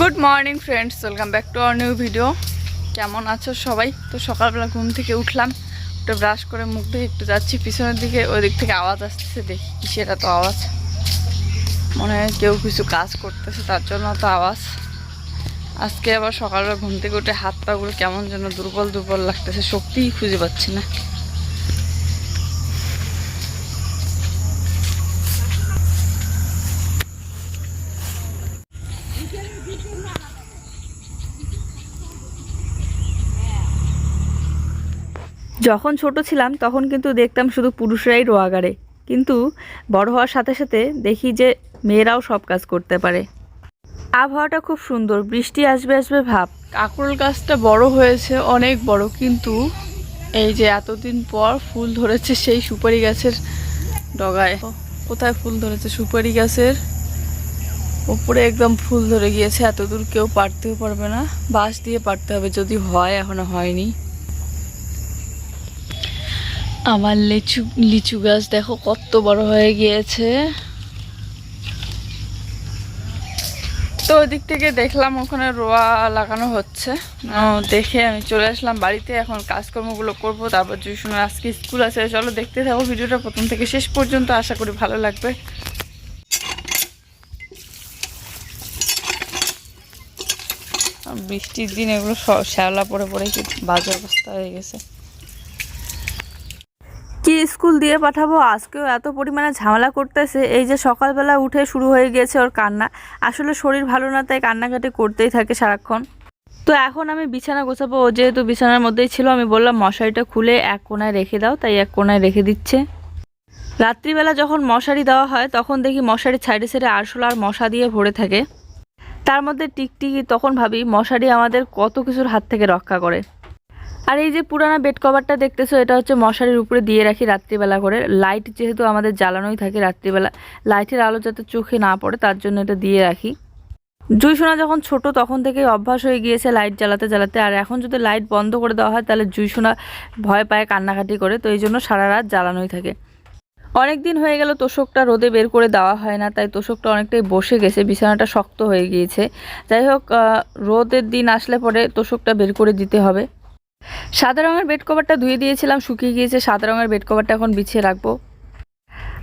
Good morning friends welcome back to our new video কেমন আছো সবাই? তো সকালবেলা ঘুম থেকে উঠলাম, একটু ব্রাশ করে মুখ ধুয়ে একটু যাচ্ছি, পিছনের দিকে ওই দিক থেকে আওয়াজ আসতেছে, দেখি কিসের তো আওয়াজ। মনে হয় কেউ কিছু কাজ করতেছে, তার জন্য তো আওয়াজ। আজকে আবার সকালবেলা ঘুম থেকে উঠে হাত পাগুলো কেমন যেন দুর্বল দুর্বল লাগতেছে শক্তিই খুঁজে পাচ্ছি না। যখন ছোট ছিলাম, তখন কিন্তু দেখতাম শুধু পুরুষরাই রোয়াগারে কিন্তু বড় হওয়ার সাথে সাথে দেখি যে মেয়েরাও সব কাজ করতে পারে। আবহাওয়াটা খুব সুন্দর, বৃষ্টি আসবে আসবে ভাব। কাকরোল গাছটা বড় হয়েছে, অনেক বড়, কিন্তু এই যে এতদিন পর ফুল ধরেছে সেই সুপারি গাছের ডগায়। কোথায় ফুল ধরেছে? সুপারি গাছের উপরে একদম ফুল ধরে গিয়েছে এত দূর কেউ পারতেও পারবে না। বাঁশ দিয়ে পারতে হবে, যদি হয়, এখনও হয়নি। আমার লিচু লিচু গাছ দেখো কত বড় হয়ে গিয়েছে। তো ওদিক থেকে দেখলাম ওখানে রোয়া লাগানো হচ্ছে। দেখে আমি চলে আসলাম বাড়িতে, এখন কাজকর্মগুলো করব, তারপর জুসুনের আজকে স্কুল আছে। চলো দেখতে থাকো, ভিডিওটা প্রথম থেকে শেষ পর্যন্ত, আশা করি ভালো লাগবে। বৃষ্টির দিন এগুলো শ্যাওলা পড়ে পড়ে কি বাজে অবস্থা হয়ে গেছে। স্কুল দিয়ে পাঠাবো। আজকেও এত পরিমাণে ঝামেলা করতেছে। এই যে সকালবেলা উঠে শুরু হয়ে গিয়েছে ওর কান্না। আসলে শরীর ভালো না, তাই কান্নাকাটি করতেই থাকে সারাক্ষণ। তো এখন আমি বিছানা গোছাবো। ও যেহেতু বিছানার মধ্যেই ছিল, আমি বললাম, মশারিটা খুলে এক কোনায় রেখে দাও, তাই এক কোনায় রেখে দিচ্ছে। রাত্রিবেলা যখন মশারি দেওয়া হয়, তখন দেখি মশারি সাইডে সাইডে আরশোলা আর মশা দিয়ে ভরে থাকে। তার মধ্যে টিকটিকি, তখন ভাবি, মশারি আমাদের কত কিছুর হাত থেকে রক্ষা করে। আর এই যে পুরানা বেড কভারটা দেখতেছো, এটা হচ্ছে মশারির উপরে দিয়ে রাখি রাত্রিবেলা করে। লাইট যেহেতু আমাদের জ্বালানোই থাকে রাত্রিবেলা লাইটের আলো যাতে চোখে না পড়ে, তার জন্য এটা দিয়ে রাখি। জুই সোনা যখন ছোট, তখন থেকেই অভ্যাস হয়ে গিয়েছে লাইট জ্বালাতে জ্বালাতে। আর এখন যদি লাইট বন্ধ করে দেওয়া হয়, তাহলে জুই সোনা ভয় পায়, কান্নাকাটি করে। তো এই জন্য সারা রাত জ্বালানোই থাকে। অনেক দিন হয়ে গেল তোষকটা রোদে বের করে দেওয়া হয় না, তাই তোষকটা অনেকটাই বসে গেছে, বিছানাটা শক্ত হয়ে গিয়েছে। যাই হোক রোদের দিন আসলে পরে তোষকটা বের করে দিতে হবে। সাদা রঙের বেড কভারটা ধুয়ে দিয়েছিলাম, শুকিয়ে গিয়েছে, সাদা রঙের বেড কভারটা এখন বিছিয়ে রাখব।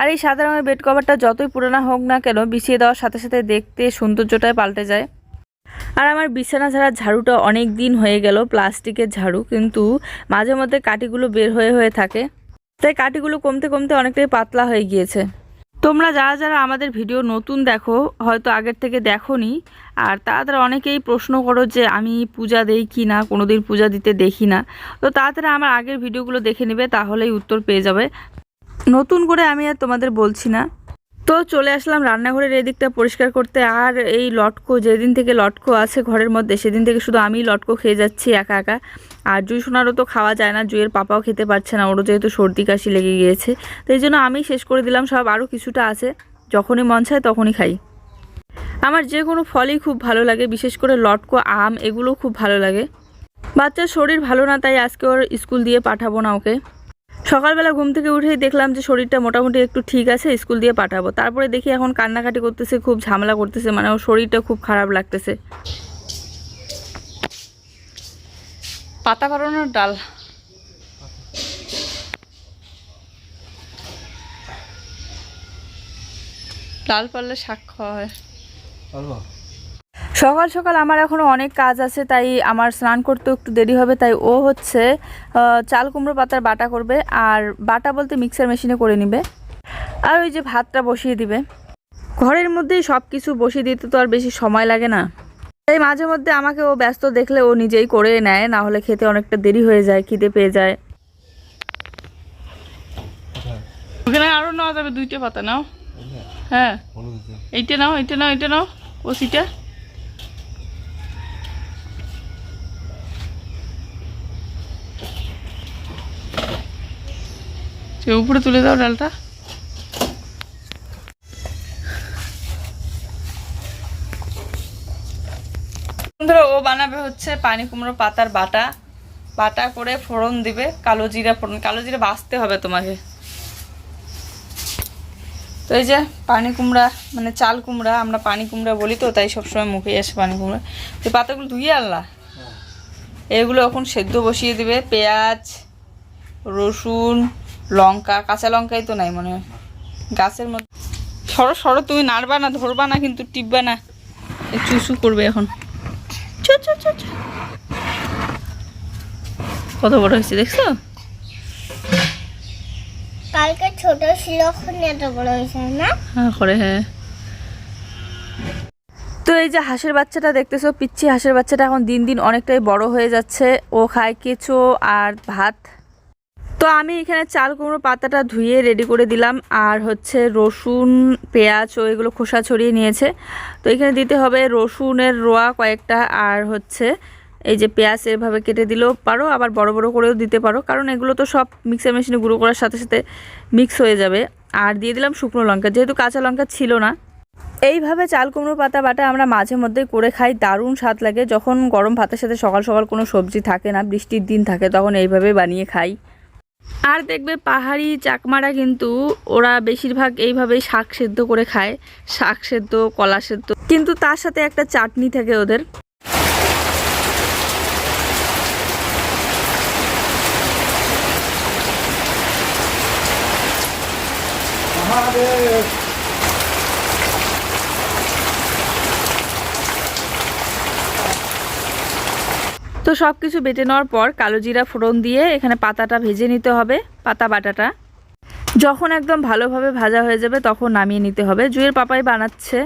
আর এই সাদা রঙের বেড কভারটা যতই পুরোনো হোক না কেন, বিছিয়ে দেওয়ার সাথে সাথে দেখতে সৌন্দর্যটাই পাল্টে যায়। আর আমার বিছানা ঝাড়ার ঝাড়ুটা অনেক দিন হয়ে গেল, প্লাস্টিকের ঝাড়ু, কিন্তু মাঝে মধ্যে কাঠিগুলো বের হয়ে হয়ে থাকে। তাই কাঠিগুলো কমতে কমতে অনেকটাই পাতলা হয়ে গিয়েছে। তোমরা যারা যারা আমাদের ভিডিও নতুন দেখো, হয়তো আগের থেকে দেখোনি, আর তাড়াতাড়ি অনেকেই প্রশ্ন করো যে আমি পূজা দেই কি না কোনো দিন পূজা দিতে দেখি না। তো তাড়াতাড়ি আমার আগের ভিডিওগুলো দেখে নেবে, তাহলেই উত্তর পেয়ে যাবে। নতুন করে আমি আর তোমাদের বলছি না। তো চলে আসলাম রান্নাঘরের এদিকটা পরিষ্কার করতে। আর এই লটকো, যেদিন থেকে লটকো আছে ঘরের মধ্যে, সেদিন থেকে শুধু আমি লটকো খেয়ে যাচ্ছি একা একা। আর জুই সোনারও তো খাওয়া যায় না জুয়ের পাপাও খেতে পারছে না, ওরও যেহেতু সর্দি কাশি লেগে গিয়েছে। তো এই জন্য আমি শেষ করে দিলাম, সব আরও কিছুটা আছে। যখনই মন চায় তখনই খাই। আমার যে কোনো ফলই খুব ভালো লাগে, বিশেষ করে লটকো, আম এগুলো খুব ভালো লাগে। বাচ্চার শরীর ভালো না, তাই আজকে ওর স্কুল দিয়ে পাঠাবো না ওকে। সকালবেলা ঘুম থেকে উঠেই দেখলাম যে শরীরটা মোটামুটি একটু ঠিক আছে স্কুল দিয়ে পাঠাবো। তারপরে দেখি এখন কান্নাকাটি করতেছে খুব ঝামেলা করতেছে মানে ওর শরীরটা খুব খারাপ লাগতেছে। পাতা কারণের ডাল। ডাল পারলে শাক খাওয়া হয়। সকাল সকাল আমার এখনও অনেক কাজ আছে, তাই আমার স্নান করতে একটু দেরি হবে, তাই ও হচ্ছে চাল কুমড়ো পাতার বাটা করবে আর বাটা বলতে মিক্সার মেশিনে করে নিবে। আর ওই যে ভাতটা বসিয়ে দিবে। ঘরের মধ্যেই সব কিছু বসিয়ে দিতে তো আর বেশি সময় লাগে না। তাই মাঝে মধ্যে আমাকে ও ব্যস্ত দেখলে ও নিজেই করে নেয়, না হলে খেতে অনেকটা দেরি হয়ে যায়, খিদে পেয়ে যায়। ওখানে আরও নেওয়া যাবে, দুইটা পাতা নাও। হ্যাঁ। এইটা নাও এইটা নাও এইটা নাও কষিটা উপরে তুলে দাও ডালটা। বন্ধুরা ও বানাবে হচ্ছে পানি কুমড়ো পাতার বাটা। বাটা করে ফোড়ন দিবে কালো জিরা ফোড়ন। কালো জিরা বাছতে হবে তোমাকে। তো এই যে পানি কুমড়া মানে চাল কুমড়া আমরা পানি কুমড়া বলি তো তাই সবসময় মুখে আসে পানি কুমড়া। তো পাতাগুলো ধুয়ে আনলা? এগুলো এখন সেদ্ধ বসিয়ে দিবে পেঁয়াজ রসুন লঙ্কা কাঁচা লঙ্কাই তো নাই মনে হয়। গাছের মধ্যে সরো সরো তুমি নাড়বা না ধরবা না কিন্তু টিপবা না। চুচু করবে এখন। কত বড় হয়েছে দেখছ? কালকে ছোট ছিল এখন এত বড় হয়েছে না? হ্যাঁ করে হ্যাঁ। তো এই যে হাঁসের বাচ্চাটা দেখতেছো পিচ্ছি হাঁসের বাচ্চাটা এখন দিন দিন অনেকটাই বড় হয়ে যাচ্ছে। ও খায় কেঁচো আর ভাত। তো আমি এখানে চাল, কুমড়ো পাতাটা ধুয়ে রেডি করে দিলাম। আর হচ্ছে রসুন, পেঁয়াজ ও এগুলো খোসা ছড়িয়ে নিয়েছে। তো এখানে দিতে হবে রসুনের রোয়া কয়েকটা। আর হচ্ছে এই যে পেঁয়াজ এভাবে কেটে দিলেও পারো, আবার বড় বড় করেও দিতে পারো। কারণ এগুলো তো সব মিক্সার মেশিনে গুঁড়ো করার সাথে সাথে মিক্স হয়ে যাবে। আর দিয়ে দিলাম শুকনো লঙ্কা। যেহেতু কাঁচা লঙ্কা ছিল না, এইভাবে চাল, কুমড়ো, পাতা, বাটা আমরা মাঝে মধ্যে করে খাই। দারুণ স্বাদ লাগে। যখন গরম ভাতের সাথে সকাল সকাল কোনো সবজি থাকে না, বৃষ্টির দিন থাকে, তখন এইভাবে বানিয়ে খাই। আর দেখবে পাহাড়ি চাকমারা কিন্তু ওরা বেশিরভাগ এইভাবেই শাক সেদ্ধ করে খায়। শাক সেদ্ধ, কলা সেদ্ধ। কিন্তু তার সাথে একটা চাটনি থাকে ওদের। তো সব কিছু বেটে নেওয়ার পর কালো জিরা ফোড়ন দিয়ে এখানে পাতাটা ভেজে নিতে হবে পাতা বাটাটা। যখন একদম ভালোভাবে ভাজা হয়ে যাবে তখন নামিয়ে নিতে হবে। জুয়ের পাপাই বানাচ্ছে।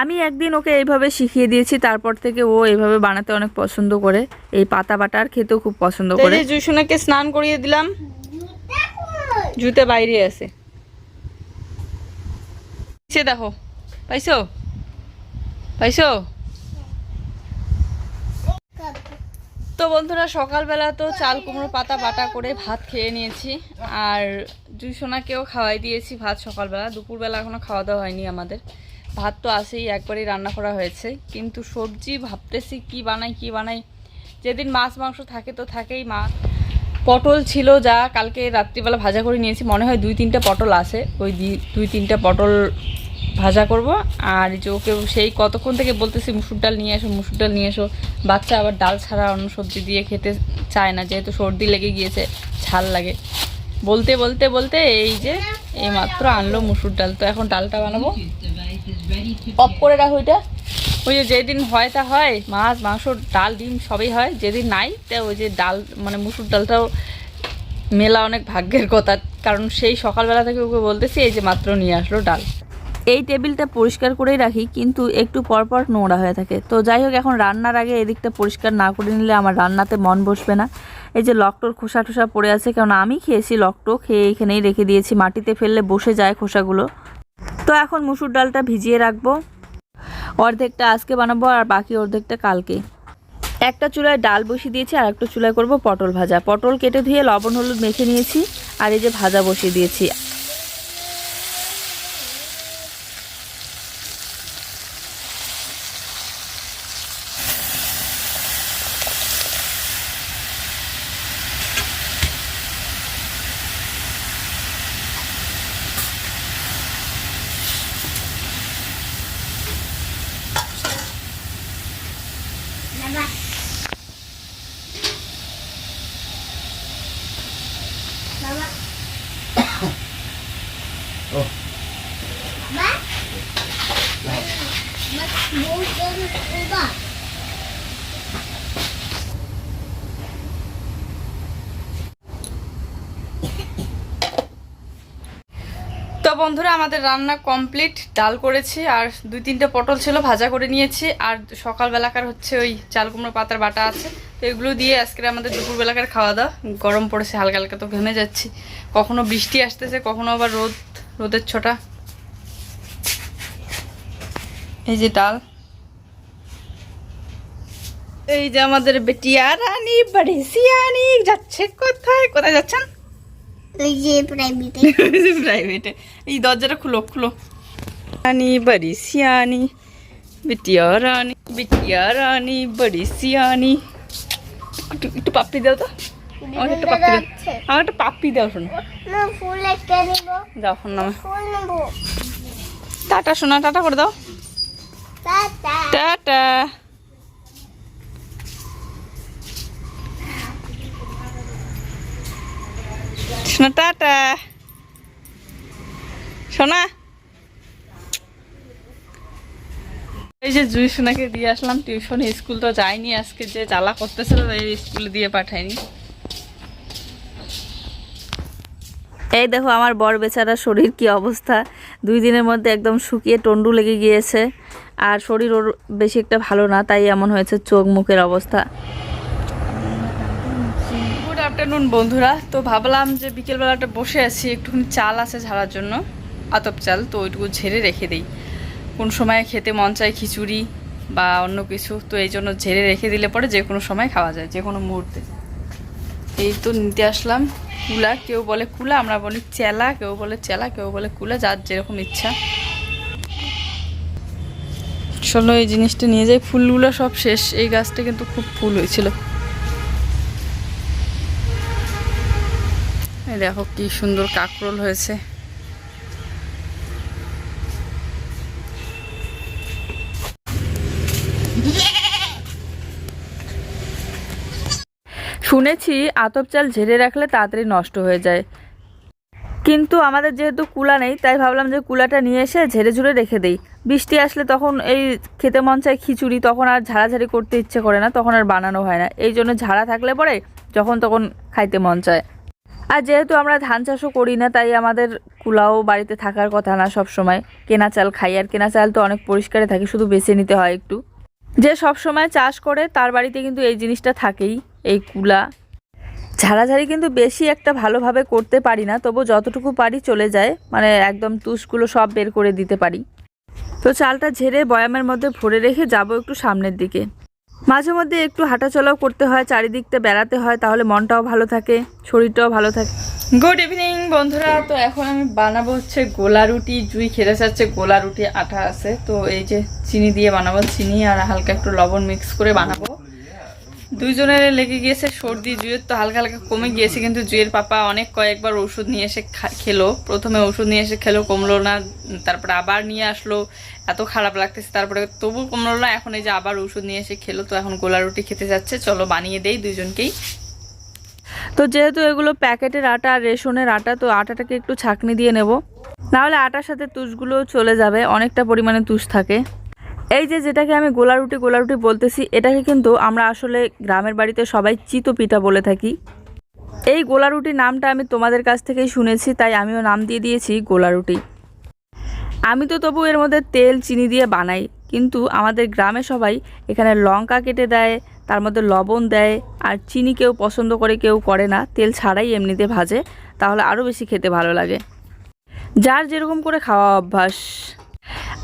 আমি একদিন ওকে এইভাবে শিখিয়ে দিয়েছি তারপর থেকে ও এইভাবে বানাতে অনেক পছন্দ করে। এই পাতা বাটা আর খেতেও খুব পছন্দ করে। জুসুনাকে স্নান করিয়ে দিলাম। জুতে বাইরে আছে। সে দেখো। পাইছো? পাইছো? তো বন্ধুরা, সকালবেলা তো চাল, কুমড়ো পাতা বাটা করে ভাত খেয়ে নিয়েছি। আর দুই সোনাকেও খাওয়াই দিয়েছি ভাত সকালবেলা। দুপুরবেলা এখনও খাওয়া দাওয়া হয়নি আমাদের। ভাত তো আসেই একবারই রান্না করা হয়েছে। কিন্তু সবজি ভাবতেছি কি বানাই কি বানাই। যেদিন মাছ, মাংস থাকে তো থাকেই, মা। পটল ছিল যা, কালকে রাত্রিবেলা ভাজা করে নিয়েছি। মনে হয় দুই, তিনটা পটল আছে। ওই দুই, তিনটা পটল ভাজা করব। আর যে ওকে সেই কতক্ষণ থেকে বলতেছি, মুসুর ডাল নিয়ে এসো, মুসুর ডাল নিয়ে এসো। বাচ্চা আবার ডাল ছাড়া অন্য সবজি দিয়ে খেতে চায় না, যেহেতু সর্দি লেগে গিয়েছে, ঝাল লাগে। বলতে বলতে বলতে এই যে এই মাত্র আনলো মুসুর ডাল। তো এখন ডালটা বানাবো। অফ করে রাখো ওইটা ওই যে যেদিন হয় তা হয়, মাছ, মাংস, ডাল, ডিম সবই হয়। যেদিন নাই, তা ওই যে ডাল মানে মুসুর ডালটাও মেলা অনেক ভাগ্যের কথা। কারণ সেই সকালবেলা থেকে ওকে বলতেছি, এই যে মাত্র নিয়ে আসলো ডাল। এই টেবিলটা পরিষ্কার করেই রাখি, কিন্তু একটু পরপর নোংরা হয়ে থাকে। তো যাই হোক, এখন রান্নার আগে এদিকটা পরিষ্কার না করে নিলে আমার রান্নাতে মন বসবে না। এই যে লকটোর খোসা টোসা পড়ে আছে, কারণ আমি খেয়েছি লকটো, খেয়ে এখানেই রেখে দিয়েছি। মাটিতে ফেললে বসে যায় খোসাগুলো। তো এখন মুসুর ডালটা ভিজিয়ে রাখব। অর্ধেকটা আজকে বানাবো আর বাকি অর্ধেকটা কালকে। একটা চুলায় ডাল বসিয়ে দিয়েছি, আর একটা চুলায় করব পটল ভাজা। পটল কেটে ধুয়ে লবণ, হলুদ মেখে নিয়েছি, আর এই যে ভাজা বসিয়ে দিয়েছি। বন্ধুরা, আমাদের রান্না কমপ্লিট ডাল করেছি, আর দুই তিনটে পটল ছিল, ভাজা করে নিয়েছি। আর সকালবেলাকার হচ্ছে ওই চাল কুমড়ো পাতার বাটা আছে। তো এগুলো দিয়ে আজকে আমাদের দুপুরবেলাকার খাওয়া দাওয়া। গরম পড়েছে, হালকা হালকা তো ঘেমে যাচ্ছি। কখনো বৃষ্টি আসতেছে, কখনো আবার রোদ, রোদের ছোটা। এই যে ডাল। এই যে আমাদের বেটিয়া, রানী বাড়ি সিয়ানি যাচ্ছে কোথায়? কোথায় যাচ্ছেন? প্রাইভেটে প্রাইভেটে এই দরজাটা খুলো খুলো। রানী বড়ি সিয়ানি বিটিয়া রানী বিটিয়া রানী বড়ি সিয়ানি। একটু একটু দাও তো। একটা পাপ্পি দাও। আমার একটা পাপ্পি দাও শোনো। না ফুল যাও ফোন নামে। টাটা শোনা টাটা করে দাও। টাটা। শোনা টাটা। শোনা এই যে জুই সোনাকে দিয়ে আসলাম টিউশন, স্কুল তো যায়নি আজকে, যে জ্বালা করতেছিল এই স্কুলে দিয়ে পাঠায়নি। এই দেখো আমার বর বেচারা শরীর কি অবস্থা। দুই দিনের মধ্যে একদম শুকিয়ে টন্ডু লেগে গিয়েছে। আর শরীর ওর বেশি একটা ভালো না, তাই এমন হয়েছে চোখ মুখের অবস্থা। আফটারনুন বন্ধুরা। তো ভাবলাম যে বিকেলবেলাটা বসে আছি, একটুখানি চাল আছে ঝাড়ার জন্য, আতপ চাল, তো ওইটুকু ঝেড়ে রেখে দিই। কোন সময় খেতে মন চায় খিচুড়ি বা অন্য কিছু, তো এই জন্য ঝেড়ে রেখে দিলে পরে যে কোনো সময় খাওয়া যায়, যে কোনো মুহূর্তে। এই তো নিতে আসলাম। কুলা, কেউ বলে কুলা, আমরা বলি চেলা, কেউ বলে চেলা, কেউ বলে কুলা, যার যেরকম ইচ্ছা। চলো এই জিনিসটা নিয়ে যাই। ফুলগুলো সব শেষ, এই গাছটা কিন্তু খুব ফুল হয়েছিল। দেখো কি সুন্দর কাকরোল হয়েছে। শুনেছি, আতপ চাল ঝেড়ে রাখলে তাড়াতাড়ি নষ্ট হয়ে যায়। কিন্তু আমাদের যেহেতু কুলা নেই, তাই ভাবলাম যে কুলাটা নিয়ে এসে ঝেড়ে ঝুড়ে রেখে দিই। বৃষ্টি আসলে তখন এই খেতে মন চায় খিচুড়ি, তখন আর ঝাড়াঝাড়ি করতে ইচ্ছে করে না, তখন আর বানানো হয় না। এই জন্য ঝাড়া থাকলে পরে যখন তখন খাইতে মন চায়। আর যেহেতু আমরা ধান চাষও করি না, তাই আমাদের কুলাও বাড়িতে থাকার কথা না সব সময় কেনা চাল খাই, আর কেনা চাল তো অনেক পরিষ্কারে থাকে, শুধু বেছে নিতে হয় একটু। যে সব সময় চাষ করে, তার বাড়িতে কিন্তু এই জিনিসটা থাকেই, এই কুলা। ঝাড়াঝাড়ি কিন্তু বেশি একটা ভালোভাবে করতে পারি না, তবু যতটুকু পারি চলে যায় মানে একদম তুষগুলো সব বের করে দিতে পারি। তো চালটা ঝেড়ে বয়ামের মধ্যে ভরে রেখে যাব একটু সামনের দিকে। মাঝে মধ্যে একটু হাঁটাচলাও করতে হয়, চারিদিকটা বেড়াতে হয়, তাহলে মনটাও ভালো থাকে, শরীরটাও ভালো থাকে। গুড ইভিনিং বন্ধুরা। তো এখন আমি বানাবো হচ্ছে গোলা রুটি, জুই খেতে যাচ্ছে গোলা রুটি আটা আছে। তো এই যে চিনি দিয়ে বানাবো, চিনি আর হালকা একটু লবণ মিক্স করে বানাবো। দুইজনের লেগে গিয়েছে সর্দি, জুয়ের তো হালকা হালকা কমে গিয়েছে, কিন্তু জুয়ের পাপা অনেক কয়েকবার ওষুধ নিয়ে এসে খেলো। প্রথমে ওষুধ নিয়ে এসে খেলো, কমলো না, তারপরে আবার নিয়ে আসলো। এত খারাপ লাগতেছে, তারপরে তবু কমলো না, এখন এই যে আবার ওষুধ নিয়ে এসে খেলো, তো এখন গোলা রুটি খেতে যাচ্ছে। চলো বানিয়ে দেই দুইজনকেই। তো যেহেতু এগুলো প্যাকেটের আটা আর রেশনের আটা, তো আটাটাকে একটু ছাকনি দিয়ে নেব। নাহলে আটার সাথে তুষগুলো চলে যাবে, অনেকটা পরিমাণে তুষ থাকে। এই যে যেটাকে আমি গোলা রুটি গোলা রুটি বলতেছি, এটাকে কিন্তু আমরা আসলে গ্রামের বাড়িতে সবাই চিতো পিঠা বলে থাকি। এই গোলা রুটি নামটা আমি তোমাদের কাছ থেকেই শুনেছি, তাই আমিও নাম দিয়ে দিয়েছি গোলা রুটি আমি তো তবু এর মধ্যে তেল, চিনি দিয়ে বানাই, কিন্তু আমাদের গ্রামে সবাই এখানে লঙ্কা কেটে দেয়, তার মধ্যে লবণ দেয়, আর চিনি কেউ পছন্দ করে কেউ করে না, তেল ছাড়াই এমনিতে ভাজে, তাহলে আরও বেশি খেতে ভালো লাগে। যার যেরকম করে খাওয়া অভ্যাস।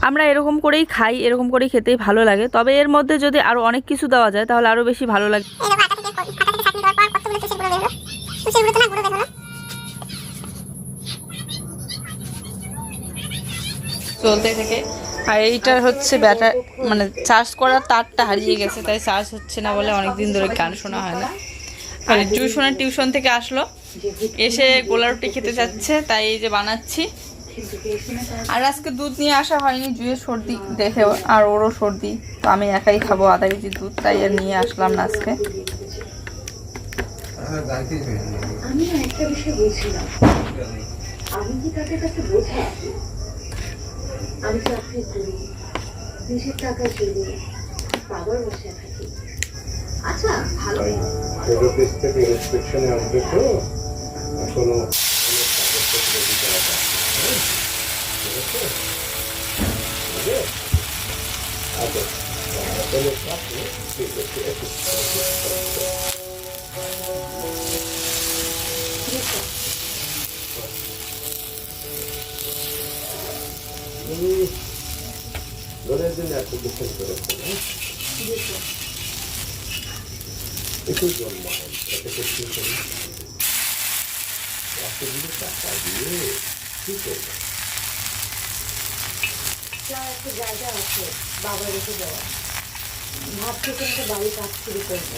আমরা এরকম করেই খাই এরকম করেই খেতেই ভালো লাগে। তবে এর মধ্যে যদি আরও অনেক কিছু দেওয়া যায় তাহলে আরও বেশি ভালো লাগে। চলতে থেকে। আর এইটার হচ্ছে ব্যাটার মানে চার্জ করার তারটা হারিয়ে গেছে তাই চার্জ হচ্ছে না বলে অনেক দিন ধরে গান শোনা হয় না। আর টিউশনের টিউশন থেকে আসলো এসে গোলা রুটি খেতে যাচ্ছে তাই এই যে বানাচ্ছি। আর আজকে দুধ নিয়ে আসা হয়নি জুয়ের সর্দি দেখে আর ওরও সর্দি। তো আমি একাই খাব আধা কেজি দুধ তাই আর নিয়ে আসলাম না আজকে। আমি একটা বিষয় বলছিলাম। আমি কি তাদের কাছে বোঝা আমি চাকরি করি দেশের টাকা চলি বাবার বসে থাকি। আচ্ছা ভালো থেকে ইন্সপেকশনে আসবে তো এখনও অনেক কাগজপত্র রেডি করা বাকি, হ্যাঁ? ঠিক আছে? ঠিক আছে? আচ্ছা, তাহলে আপনি ঠিক আছে, একটু হুম, লোনের জন্য অ্যাপ্লিকেশন করেছেন হ্যাঁ? একটু জন্ম হয় এটাকে কি করি এতগুলো টাকা দিয়ে কি করব একটা জায়গা আছে বাবা রেখে যাওয়া। ভাবছি কোনো বাড়ি কাজ শুরু করব।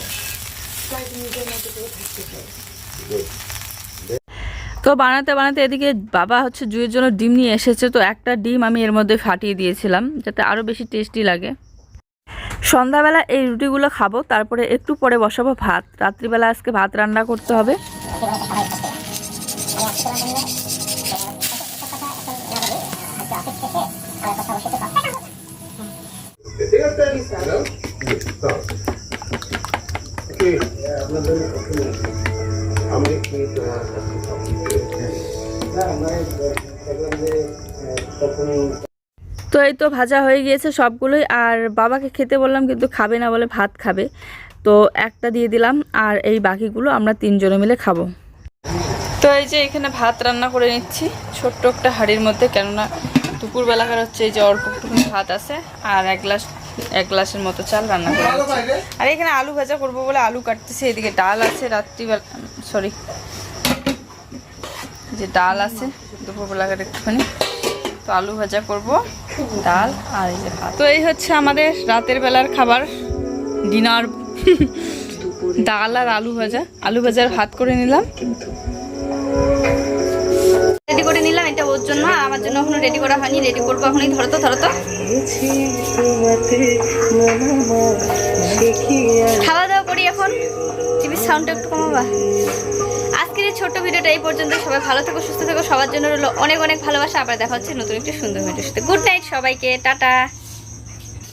তাই নিজের মতো করে থাকতে চাই। তো বানাতে বানাতে এদিকে বাবা হচ্ছে জুয়ের জন্য ডিম নিয়ে এসেছে তো একটা ডিম আমি এর মধ্যে ফাটিয়ে দিয়েছিলাম যাতে আরও বেশি টেস্টি লাগে। সন্ধ্যাবেলা এই রুটিগুলো খাব তারপরে একটু পরে বসাবো ভাত। রাত্রিবেলা আজকে ভাত রান্না করতে হবে। তো এই তো ভাজা হয়ে গিয়েছে সবগুলোই, আর বাবাকে খেতে বললাম কিন্তু খাবে না বলে ভাত খাবে। তো একটা দিয়ে দিলাম, আর এই বাকিগুলো আমরা তিনজনে মিলে খাব। তো এই যে এখানে ভাত রান্না করে নিচ্ছি, ছোট্ট একটা হাঁড়ির মধ্যে, কেননা দুপুরবেলাকার হচ্ছে এই যে অল্প একটুখানি ভাত আছে আর এক গ্লাস এক গ্লাসের মতো চাল রান্না করে আর এখানে আলু ভাজা করব বলে আলু কাটতেছে এদিকে ডাল আছে রাত্রিবেলা সরি যে ডাল আছে দুপুরবেলাকার একটুখানি। তো আলু ভাজা করব ডাল আর এই যে ভাত। তো এই হচ্ছে আমাদের রাতের বেলার খাবার ডিনার। ডাল আর আলু ভাজা। আলু ভাজার ভাত করে নিলাম। আমার জন্য এখনও রেডি করা হয়নি রেডি করব এখনই, ধরো তো ধরো তো। খাওয়া দাওয়া করি এখন। টিভির সাউন্ডটা একটু কমাবা। আজকের এই ছোট্ট ভিডিওটা এই পর্যন্ত। সবাই ভালো থেকো, সুস্থ থেকো। সবার জন্য রইল অনেক অনেক ভালোবাসা। আবার দেখা হচ্ছে নতুন একটি সুন্দর ভিডিওর সাথে। গুড নাইট সবাইকে। টাটা।